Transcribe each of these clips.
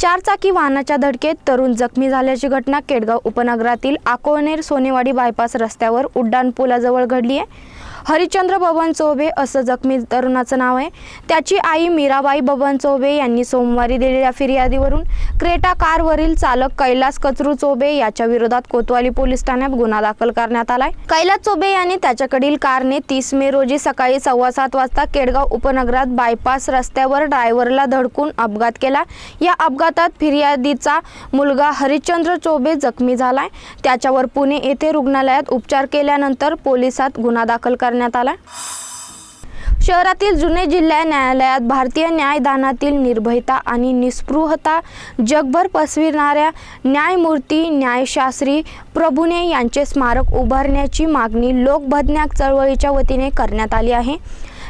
चारचाकी वाहनाच्या धडकेत तरुण जखमी झाल्याची घटना केडगाव उपनगरातील आकोनेर सोनेवाडी बायपास रस्त्यावर उड्डाण पुलाजवळ घडली आहे. हरिश्चंद्र बबन चौबे असं जखमी तरुणाचं नाव आहे. त्याची आई मीराबाई बबन चौबे यांनी सोमवारी दिलेल्या फिर्यादीवरून क्रेटा कारवरील चालक कैलास कचरू चौबे याच्या विरोधात कोतवाली पोलीस ठाण्यात गुन्हा दाखल करण्यात आलाय. कैलास चौबे यांनी त्याच्याकडील कारने तीस मे रोजी सकाळी सव्वा सात वाजता केडगाव उपनगरात बायपास रस्त्यावर ड्रायव्हरला धडकून अपघात केला. या अपघातात फिर्यादीचा मुलगा हरिश्चंद्र चोबे जखमी झालाय. त्याच्यावर पुणे येथे रुग्णालयात उपचार केल्यानंतर पोलिसात गुन्हा दाखल करण्यात आला? शहरातील जुने जिल्हा न्यायालयात भारतीय न्यायदानातील निर्भयता आणि निस्पृहता जगभर पसविणाऱ्या न्यायमूर्ती न्यायशास्त्री प्रभुने यांचे स्मारक उभारण्याची मागणी लोकभज्ञाक चळवळीच्या वतीने करण्यात आली आहे.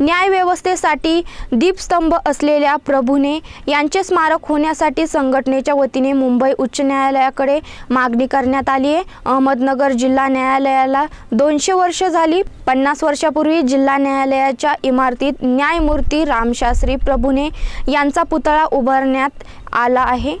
न्यायव्यवस्थेसाठी दीपस्तंभ असलेल्या प्रभूने यांचे स्मारक होण्यासाठी संघटनेच्या वतीने मुंबई उच्च न्यायालयाकडे मागणी करण्यात आली आहे. अहमदनगर जिल्हा न्यायालयाला दोनशे वर्ष झाली. पन्नास वर्षापूर्वी जिल्हा न्यायालयाच्या इमारतीत न्यायमूर्ती रामशास्त्री प्रभूने यांचा पुतळा उभारण्यात आला आहे.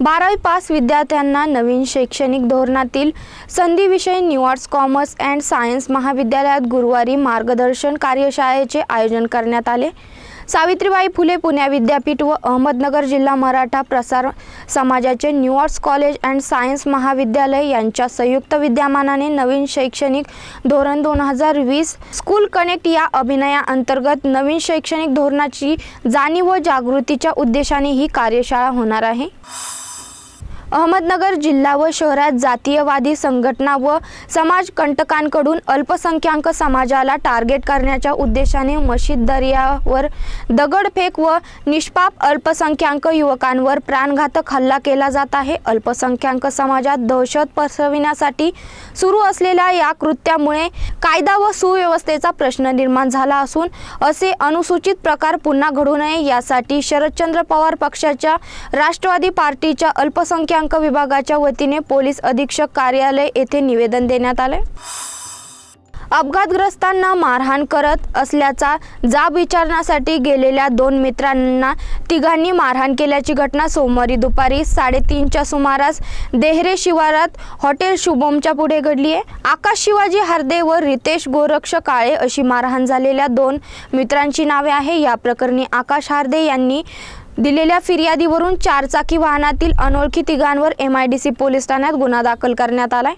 बारावी पास विद्यार्थ्यांना नवीन शैक्षणिक धोरणातील संधीविषयी new arts commerce and science महाविद्यालयात गुरुवारी मार्गदर्शन कार्यशाळेचे आयोजन करण्यात आले. सावित्रीबाई फुले पुणे विद्यापीठ व अहमदनगर जिल्हा मराठा प्रसार समाजाचे न्यूआर्ट्स कॉलेज अँड सायन्स महाविद्यालय यांच्या संयुक्त विद्यमानाने नवीन शैक्षणिक धोरण दोन हजार वीस स्कूल कनेक्ट या अभिनयाअंतर्गत नवीन शैक्षणिक धोरणाची जाणीव व जागृतीच्या उद्देशाने ही कार्यशाळा होणार आहे. अहमदनगर जिल्हा व शहरात जातीयवादी संघटना व समाजकंटकांकडून अल्पसंख्याक समाजाला टार्गेट करण्याच्या उद्देशाने मशीद दर्यावर दगडफेक व निष्पाप अल्पसंख्याक युवकांवर प्राणघातक हल्ला केला जात आहे. अल्पसंख्याक समाजात दहशत पसरविण्यासाठी सुरू असलेल्या या कृत्यामुळे कायदा व सुव्यवस्थेचा प्रश्न निर्माण झाला असून असे अनुसूचित प्रकार पुन्हा घडू नये यासाठी शरदचंद्र पवार पक्षाच्या राष्ट्रवादी पार्टीच्या अल्पसंख्याक विभागाच्या वतीने पोलीस अधीक्षक कार्यालय येथे निवेदन देण्यात आले. अपघातग्रस्तांना मारहाण करत असल्याचा जाब विचारण्यासाठी गेलेल्या दोन मित्रांना तिघांनी मारहाण केल्याची घटना सोमवारी दुपारी साडेतीनच्या सुमारास देहरे शिवारात हॉटेल शुभमच्या पुढे घडली आहे. आकाश शिवाजी हार्दे व रितेश गोरक्ष काळे अशी मारहाण झालेल्या दोन मित्रांची नावे आहे. या प्रकरणी आकाश हार्दे यांनी दिलेल्या फिर्यादीवरून चारचाकी वाहनातील अनोळखी तिघांवर M I D C police ठाण्यात गुन्हा दाखल करण्यात आलाय.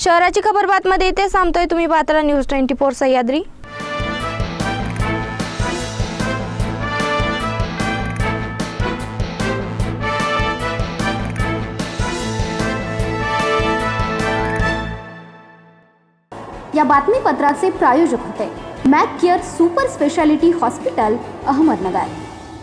शहराची खबर बातमध्ये इथे सांगतोय तुम्ही पात्र न्यूज ट्वेंटी फोर सह्याद्री. या बातमीपत्राचे प्रायोजक होते. Mac Care super speciality hospital Ahmednagar.